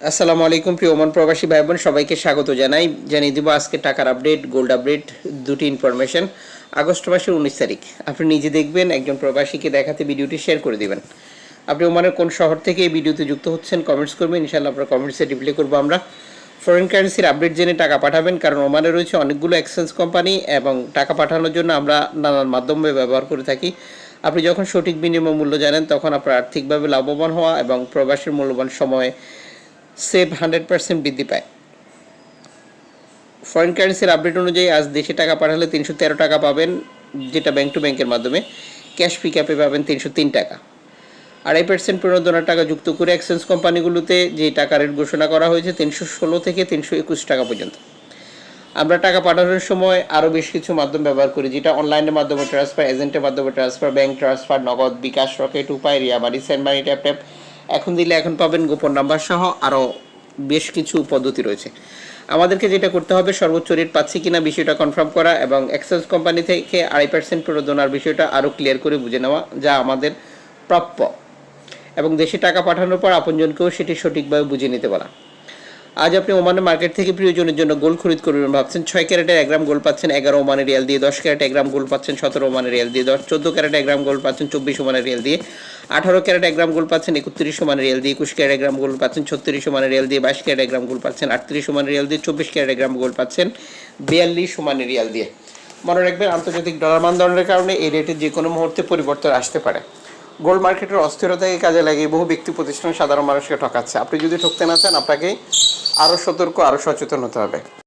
আসসালামু আলাইকুম, প্রিয় ওমান প্রবাসী ভাই বোন সবাইকে স্বাগত জানাই। জানিয়ে দিব আজকে টাকার আপডেট গোল্ড আপডেট দুটি ইনফরমেশন আগস্ট মাসের উনিশ তারিখ। আপনি নিজে দেখবেন, একজন প্রবাসীকে দেখাতে ভিডিওটি শেয়ার করে দিবেন। আপনি ওমানের কোন শহর থেকে এই ভিডিওতে যুক্ত হচ্ছেন কমেন্টস করবেন, ইনশাআল্লাহ আপনার কমেন্টসে রিপ্লাই করব আমরা। ফরেন কারেন্সির আপডেট জেনে টাকা পাঠাবেন, কারণ ওমানে রয়েছে অনেকগুলো এক্সচেঞ্জ কোম্পানি এবং টাকা পাঠানোর জন্য আমরা নানান মাধ্যমে ব্যবহার করে থাকি। আপনি যখন সঠিক বিনিময় মূল্য জানেন, তখন আপনার আর্থিকভাবে লাভবান হওয়া এবং প্রবাসীর মূল্যবান সময় সেভ হান্ড্রেড পার্সেন্ট বৃদ্ধি পায়। ফরেন কারেন্সির আপডেট অনুযায়ী আজ দেশে টাকা পাঠালে তিনশো তেরো টাকা পাবেন, যেটা ব্যাংক টু ব্যাংকের মাধ্যমে। ক্যাশ পিক আপে পাবেন তিনশো তিন টাকা। আড়াই পার্সেন্ট প্রণোদনার টাকা যুক্ত করে এক্সচেঞ্জ কোম্পানিগুলোতে যে টাকা রেট ঘোষণা করা হয়েছে, তিনশো ষোলো থেকে তিনশো একুশ টাকা পর্যন্ত। আমরা টাকা পাঠানোর সময় আরও বেশ কিছু মাধ্যম ব্যবহার করি, যেটা অনলাইনের মাধ্যমে ট্রান্সফার এজেন্টের মাধ্যমে transfer bank transfer Nagad bKash Rocket Upay, Ria money send money tap tap এখন দিলে এখন পাবেন গোপন নাম্বার সহ আরও বেশ কিছু পদ্ধতি রয়েছে। আমাদেরকে যেটা করতে হবে, সর্বোচ্চ রেট পাচ্ছি কিনা বিষয়টা কনফার্ম করা এবং এক্সাইজ কোম্পানি থেকে আড়াই পার্সেন্ট প্রণোদনার বিষয়টা আরও ক্লিয়ার করে বুঝে নেওয়া যা আমাদের প্রাপ্য। এবং দেশে টাকা পাঠানোর পর আপনজনকেও সেটি সঠিকভাবে বুঝে নিতে বলা। আজ আপনি ওমানের মার্কেট থেকে প্রিয়জনের জন্য গোল খরিদ করবেন ভাবছেন। ছয় ক্যারেটের এক গ্রাম গোল পাচ্ছেন এগারো ওমানের রিয়াল দিয়ে, দশ ক্যারেট এক গ্রাম গোল পাচ্ছেন সতেরো ওমানের রিয়াল দিয়ে, দশ, চোদ্দ ক্যারেট এক গ্রাম গোল পাচ্ছেন চব্বিশ ওমানের রিয়াল দিয়ে, আঠারো ক্যারেট এক গ্রাম গোল পাচ্ছেন একত্রিশ ওমানের রিয়াল দিয়ে, একুশ ক্যারেট এক গ্রাম গোল্ড পাচ্ছেন ছত্রিশ ওমানের রিয়াল দিয়ে, বাইশ ক্যারেট এক গ্রাম গোল পাচ্ছেন আটত্রিশ ওমানের রিয়াল দিয়ে, চব্বিশ ক্যারেট এক গ্রাম গোল পাচ্ছেন বিয়াল্লিশ ওমানের রিয়াল দিয়ে। মনে রাখবেন, আন্তর্জাতিক ডলার মানদণ্ডের কারণে এই রেটের যে কোনো মুহূর্তে পরিবর্তন আসতে পারে। গোল্ড মার্কেটের অস্থিরতাকে কাজে লাগিয়ে বহু ব্যক্তি প্রতিষ্ঠান সাধারণ মানুষকে ঠকাচ্ছে। আপনি যদি ঠকতে না চান আপনাকে আরও সতর্ক আরও সচেতন হতে হবে।